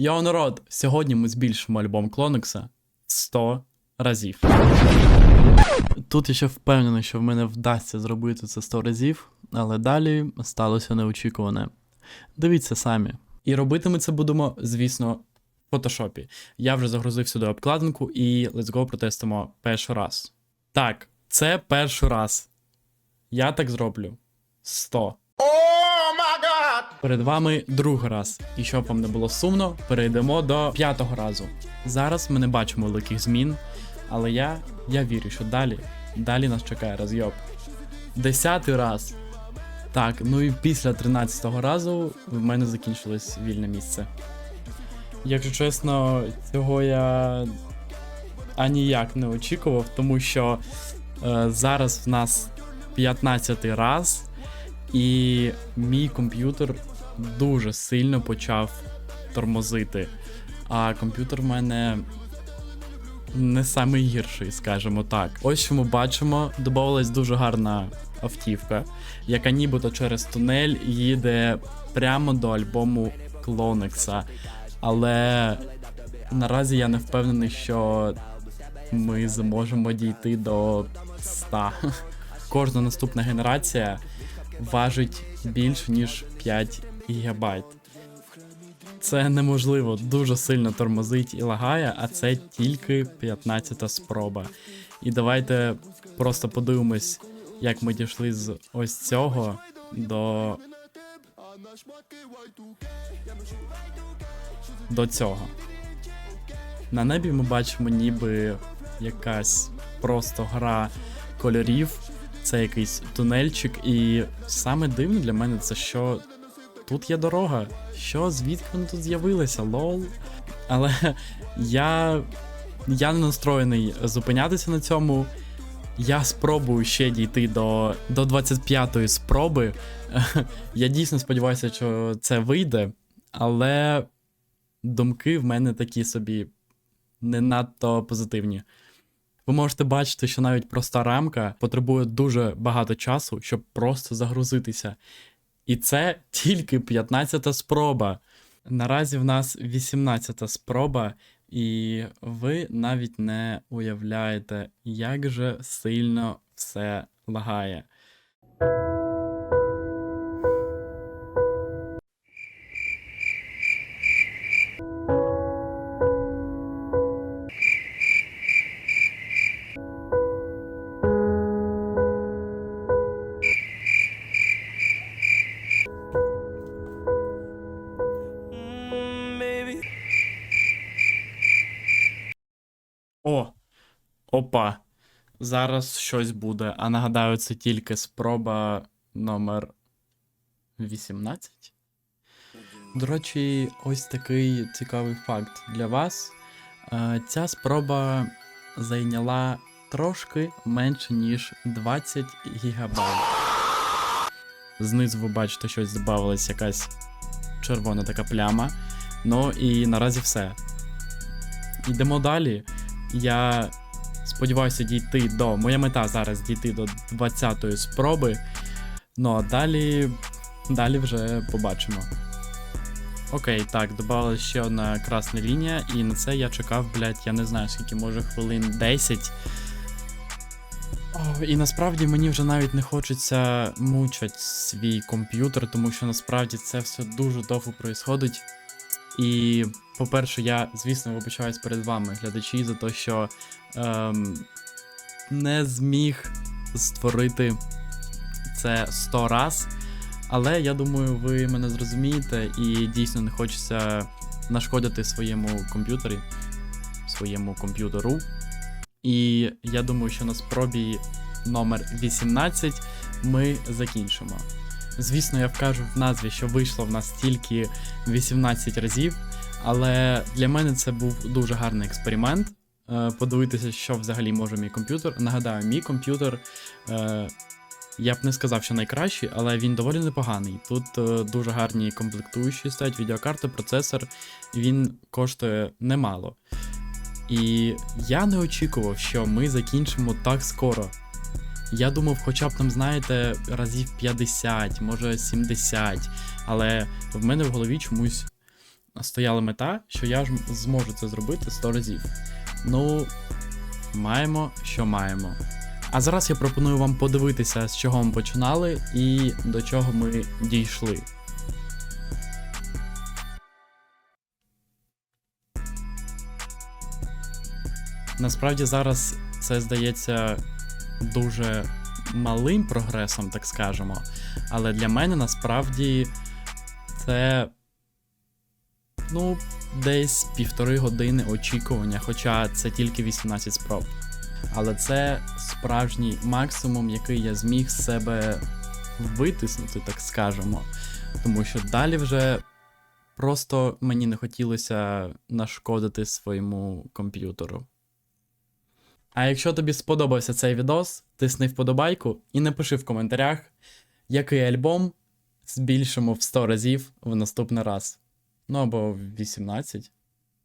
Йоу, народ! Сьогодні ми збільшимо альбом Клоникса 100 разів. Тут я ще впевнений, що в мене вдасться зробити це 100 разів, але далі сталося неочікуване. Дивіться самі. І робити ми це будемо, звісно, в фотошопі. Я вже загрузив сюди обкладинку і let's go протестимо перший раз. Так, це перший раз. Я так зроблю. 100. Перед вами другий раз. І щоб вам не було сумно, перейдемо до п'ятого разу. Зараз ми не бачимо великих змін, але я, я вірю, що далі, далі нас чекає розйоб. Десятий раз. Так, ну і після 13-го разу в мене закінчилось вільне місце. Якщо чесно, цього я аніяк не очікував, тому що е, зараз в нас 15 раз, і мій комп'ютер дуже сильно почав тормозити. А комп'ютер в мене не самий гірший, скажімо так. Ось що ми бачимо, додавалась дуже гарна автівка, яка нібито через тунель їде прямо до альбому Клонекса. Але наразі я не впевнений, що ми зможемо дійти до 100. Кожна наступна генерація важить більш ніж 5 гігабайт. Це неможливо, дуже сильно тормозить і лагає, а це тільки 15 спроба. І давайте просто подивимось, як ми дійшли з ось цього до. До цього. На небі ми бачимо ніби якась просто гра кольорів, це якийсь тунельчик, і саме дивне для мене це що тут є дорога. Що, звідки вони тут з'явилися? Лол. Але я, я не настроєний зупинятися на цьому. Я спробую ще дійти до, до 25-ї спроби. Я дійсно сподіваюся, що це вийде, але думки в мене такі собі не надто позитивні. Ви можете бачити, що навіть проста рамка потребує дуже багато часу, щоб просто загрузитися. І це тільки 15-та спроба. Наразі в нас 18-та спроба, і ви навіть не уявляєте, як же сильно все лагає. О! Опа! Зараз щось буде. А нагадаю, це тільки спроба номер 18. До речі, ось такий цікавий факт для вас. Е, Ця спроба зайняла трошки менше, ніж 20 гігабайт. Знизу ви бачите, щось додавалась якась червона така пляма. Ну і наразі все. Йдемо далі. Я сподіваюся дійти до. Моя мета зараз дійти до 20-ї спроби. Ну а далі. Далі вже побачимо. Окей, так, додала ще одна красна лінія, і на це я чекав, блядь, я не знаю скільки, може хвилин 10. О, і насправді мені вже навіть не хочеться мучать свій комп'ютер, тому що насправді це все дуже довго происходить. І, по-перше, я, звісно, вибачаюсь перед вами, глядачі, за те, що ем, не зміг створити це 100 раз. Але я думаю, ви мене зрозумієте, і дійсно не хочеться нашкодити своєму комп'ютері, своєму комп'ютеру. І я думаю, що на спробі номер 18 ми закінчимо. Звісно, я вкажу в назві, що вийшло в нас тільки 18 разів, але для мене це був дуже гарний експеримент. е, Подивитися, що взагалі може мій комп'ютер. Нагадаю, мій комп'ютер. е, Я б не сказав, що найкращий, але він доволі непоганий. Тут е, дуже гарні комплектуючі стоять, відеокарта, процесор, він коштує немало. І я не очікував, що ми закінчимо так скоро. Я думав, хоча б там, знаєте, разів 50, може 70, але в мене в голові чомусь стояла мета, що я ж зможу це зробити 100 разів. Ну, маємо, що маємо. А зараз я пропоную вам подивитися, з чого ми починали і до чого ми дійшли. Насправді зараз це здається дуже малим прогресом, так скажемо. Але для мене насправді це ну, десь півтори години очікування, хоча це тільки 18 спроб. Але це справжній максимум, який я зміг себе витиснути, так скажемо. Тому що далі вже просто мені не хотілося нашкодити своєму комп'ютеру. А якщо тобі сподобався цей відос, тисни вподобайку і напиши в коментарях, який альбом збільшимо в 100 разів в наступний раз. Ну або в 18.